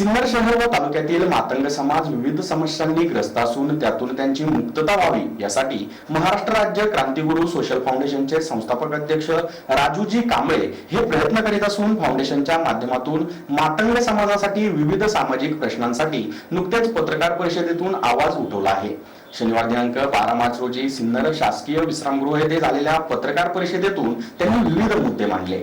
सिन्नर शहर व तालुक्यातील मातंग समाज विविध समस्यांनी ग्रस्त असून त्यातून त्यांची मुक्तता व्हावी यासाठी महाराष्ट्र राज्य क्रांतीगुरु सोशल फाउंडेशनचे संस्थापक अध्यक्ष राजूजी कांबळे हे प्रयत्न करीत असून फाउंडेशनच्या माध्यमातून मातंग समाजासाठी विविध सामाजिक प्रश्नांसाठी नुकत्याच पत्रकार परिषदेतून आवाज उठवला आहे. शनिवार दिनांक बारा मार्च रोजी सिन्नर शासकीय विश्रामगृह येथे झालेल्या पत्रकार परिषदेतून त्यांनी विविध मुद्दे मांडले.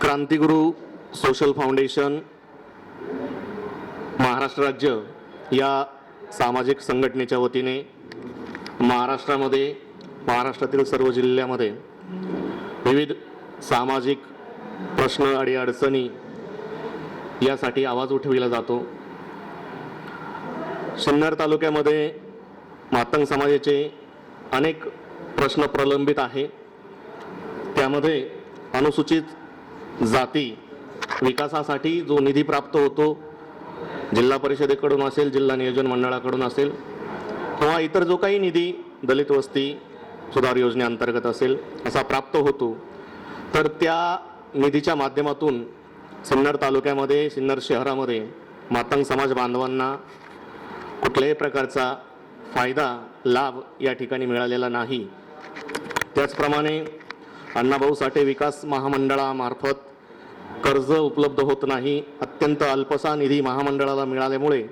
Krantiguru social foundation Maharashtra राज्य या सामाजिक संघटनेच्या वतीने महाराष्ट्रामध्ये महाराष्ट्रातील सर्व जिल्ह्यामध्ये विविध सामाजिक प्रश्न आणि अडचणी यासाठी आवाज उठविला जातो. सिन्नर तालुक्यामध्ये मातंग समाजाचे अनेक प्रश्न प्रलंबित आहे. त्यामध्ये अनुसूचित जाती विकासासाठी जो निधी प्राप्त होतो जिल्हा परिषदेकडून असेल जिल्हा नियोजन मंडळाकडून असेल किंवा इतर जो काही निधी दलित वस्ती सुधार योजनेअंतर्गत असेल असा प्राप्त होतो तर त्या निधीच्या माध्यमातून सिन्नर तालुक्यामध्ये सिन्नर शहरामध्ये मातंग समाज बांधवांना कुठल्याही प्रकारचा फायदा लाभ या ठिकाणी मिळालेला नाही. त्याचप्रमाणे अण्णाभाऊ साठे विकास महामंडळामार्फत कर्ज उपलब्ध होत नाही. अत्यंत अल्पसा निधी महामंडळाला मिळाल्यामुळे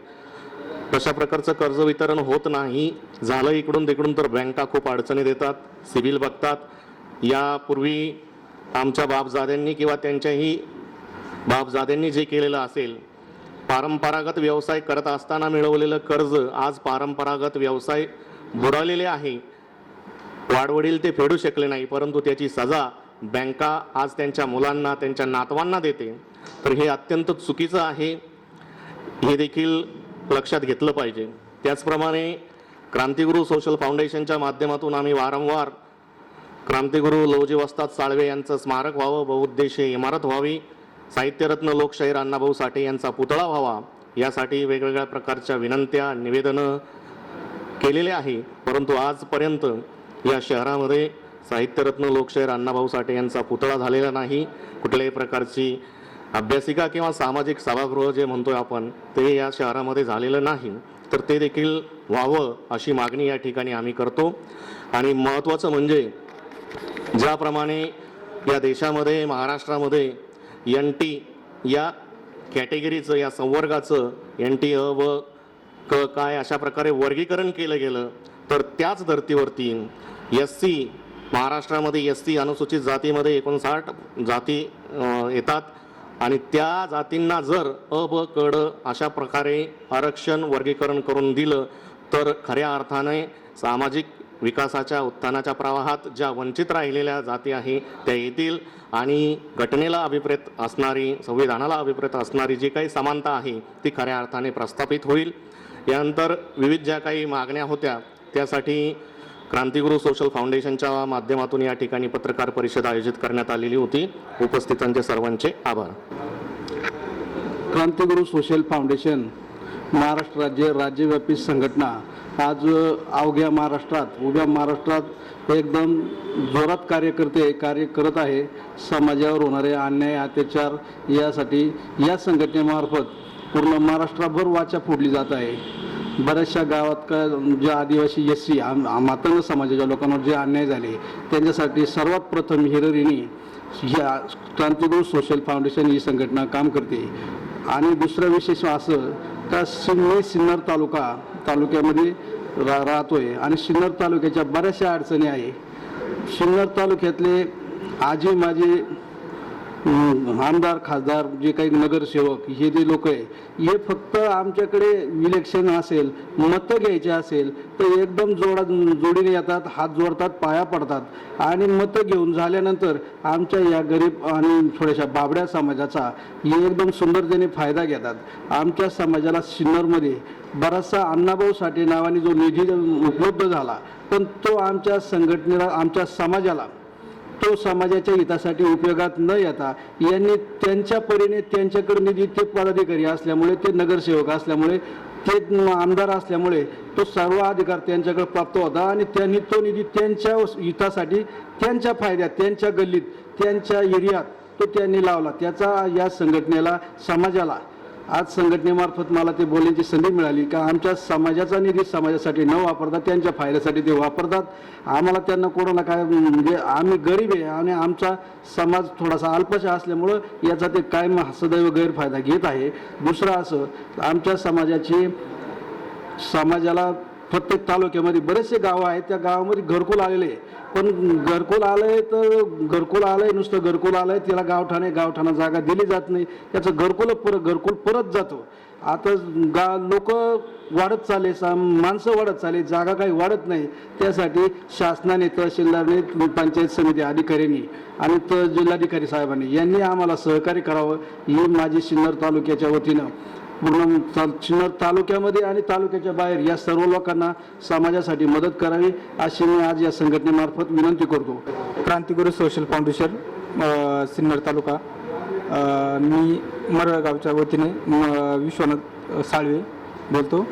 तशा प्रकारचं कर्ज वितरण होत नाही. झालं इकडून तिकडून तर बँका खूप अडचणी देतात. सिबिल बघतात. यापूर्वी आमच्या बापजाद्यांनी किंवा त्यांच्याही बापजाद्यांनी जे केलेलं असेल पारंपरागत व्यवसाय करत असताना मिळवलेलं कर्ज आज पारंपरागत व्यवसाय बुडालेले आहे. वाडवडील ते फेडू शकले नाही परंतु त्याची सजा बँका आज त्यांच्या मुलांना त्यांच्या नातवांना देते. तर हे अत्यंत चुकीचं आहे. हे देखील लक्षात घेतलं पाहिजे. त्याचप्रमाणे क्रांतिगुरु सोशल फाउंडेशनच्या माध्यमातून आम्ही वारंवार क्रांतिगुरु लवजी वस्ताद साळवे यांचं स्मारक व्हावं बहुउद्देशीय इमारत व्हावी साहित्यरत्न लोकशाहीर अण्णाभाऊ साठे यांचा पुतळा व्हावा यासाठी वेगवेगळ्या प्रकारच्या विनंत्या निवेदनं केलेले आहे. परंतु आजपर्यंत या शहरामध्ये साहित्यरत्न लोकशाहीर अण्णाभाऊ साठे यांचा पुतळा झालेला नाही. कुठल्याही प्रकारची अभ्यासिका किंवा सामाजिक सभागृह जे म्हणतोय आपण ते या शहरामध्ये झालेलं नाही. तर ते देखील व्हावं अशी मागणी या ठिकाणी आम्ही करतो. आणि महत्त्वाचं म्हणजे ज्याप्रमाणे या देशामध्ये महाराष्ट्रामध्ये एन टी या कॅटेगरीचं या संवर्गाचं एन टी अ व क काय अशा प्रकारे वर्गीकरण केलं गेलं तर त्याच धर्तीवरती एस सी महाराष्ट्रामध्ये एस सी अनुसूचित जातीमध्ये एकोणसाठ जाती येतात. आणि त्या जातींना जर अ ब कड अशा प्रकारे आरक्षण वर्गीकरण करून दिलं तर खऱ्या अर्थाने सामाजिक विकासाच्या उत्थानाच्या प्रवाहात ज्या वंचित राहिलेल्या जाती आहे त्या येतील. आणि घटनेला अभिप्रेत असणारी संविधानाला अभिप्रेत असणारी जी काही समानता आहे ती खऱ्या अर्थाने प्रस्थापित होईल. यानंतर विविध ज्या काही मागण्या होत्या त्यासाठी क्रांतिगुरु सोशल फाउंडेशनच्या माध्यमातून या ठिकाणी पत्रकार परिषद आयोजित करण्यात आलेली होती. उपस्थितांचे सर्वांचे आभार. क्रांतिगुरु सोशल फाउंडेशन महाराष्ट्र राज्य राज्यव्यापी संघटना आज अवघ्या महाराष्ट्रात उभ्या महाराष्ट्रात एकदम जोरात कार्य करते कार्य करत आहे. समाजावर होणारे अन्याय अत्याचार यासाठी या संघटनेमार्फत पूर्ण महाराष्ट्राभर वाचा फोडली जात आहे. बऱ्याचशा गावात का जे आदिवासी एस सी मातंग समाजाच्या लोकांवर जे अन्याय झाले त्यांच्यासाठी सर्वात प्रथम हिररिणी ह्या क्रांतिगुरु सोशल फाउंडेशन ही संघटना काम करते. आणि दुसरं विशेष असं का सिन्नर सिन्नर तालुका तालुक्यामध्ये रा राहतोय. आणि सिन्नर तालुक्याच्या बऱ्याचशा अडचणी आहे. सिन्नर तालुक्यातले आजी माझे आमदार खासदार जे काही नगरसेवक हे जे लोक आहे हे फक्त आमच्याकडे इलेक्शन असेल मतं घ्यायचे असेल तर एकदम जोडा जोडीने येतात हात जोडतात पाया पडतात. आणि मतं घेऊन झाल्यानंतर आमच्या या गरीब आणि थोड्याशा बाबड्या समाजाचा हे एकदम सुंदरतेने फायदा घेतात. आमच्या समाजाला सिन्नरमध्ये बराचसा अण्णाभाऊ साठे नावाने जो निधी उपलब्ध झाला पण तो आमच्या संघटनेला आमच्या समाजाला तो समाजाच्या हितासाठी उपयोगात न येता यांनी त्यांच्या परीने त्यांच्याकडे निधी ते पदाधिकारी असल्यामुळे ते नगरसेवक असल्यामुळे ते आमदार असल्यामुळे तो सर्व अधिकार त्यांच्याकडे प्राप्त होता आणि त्यांनी तो निधी त्यांच्या हितासाठी त्यांच्या फायद्यात त्यांच्या गल्लीत त्यांच्या एरियात तो त्यांनी लावला. त्याचा या संघटनेला समाजाला आज संघटनेमार्फत मला ते बोलण्याची संधी मिळाली का? आमच्या समाजाचा निधी समाजासाठी न वापरता त्यांच्या फायद्यासाठी ते वापरतात. आम्हाला त्यांना कोणाला काय म्हणजे आम्ही गरीब आहे आणि आमचा समाज थोडासा अल्पशा असल्यामुळं याचा ते कायम सदैव गैरफायदा घेत आहे. दुसरं असं आमच्या समाजाची समाजाला प्रत्येक तालुक्यामध्ये बरेचसे गावं आहेत. त्या गावामध्ये घरकुल आलेले आहे. पण घरकुल आलंय तर घरकुल आलंय नुसतं घरकुल आलंय. त्याला गावठाणे गावठाणा जागा दिली जात नाही. त्याचं घरकुल परत घरकुल परत जातो. आता गा लोक वाढत चालले सा माणसं वाढत चालले जागा काही वाढत नाही. त्यासाठी शासनाने तहसीलदारने पंचायत समिती अधिकाऱ्यांनी आणि त जिल्हाधिकारी साहेबांनी यांनी आम्हाला सहकार्य करावं. ही माझी सिन्नर तालुक्याच्या वतीनं. पूर्ण ता- सिन्नर तालुक्यामध्ये आणि तालुक्याच्या बाहेर या सर्व लोकांना समाजासाठी मदत करावी अशी मी आज या संघटनेमार्फत विनंती करतो. Krantiguru social foundation Sinnar taluka. मी मरळगावच्या वतीने विश्वनाथ साळवे बोलतो.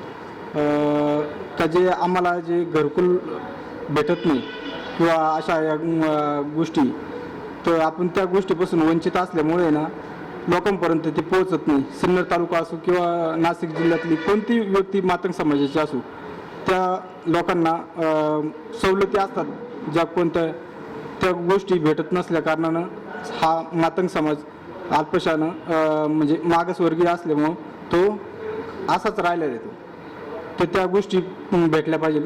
का जे आम्हाला जे घरकुल भेटत नाही किंवा अशा या गोष्टी तर आपण त्या गोष्टीपासून वंचित असल्यामुळे ना लोकांपर्यंत ते पोहोचत नाही. सिन्नर तालुका असो किंवा नाशिक जिल्ह्यातली कोणती व्यक्ती मातंग समाजाची असो त्या लोकांना सवलती असतात ज्या कोणत्या त्या गोष्टी भेटत नसल्या कारणानं हा मातंग समाज अल्पशानं म्हणजे मागासवर्गीय असल्यामुळं तो असाच राहिला देतो तर त्या गोष्टी भेटल्या पाहिजे.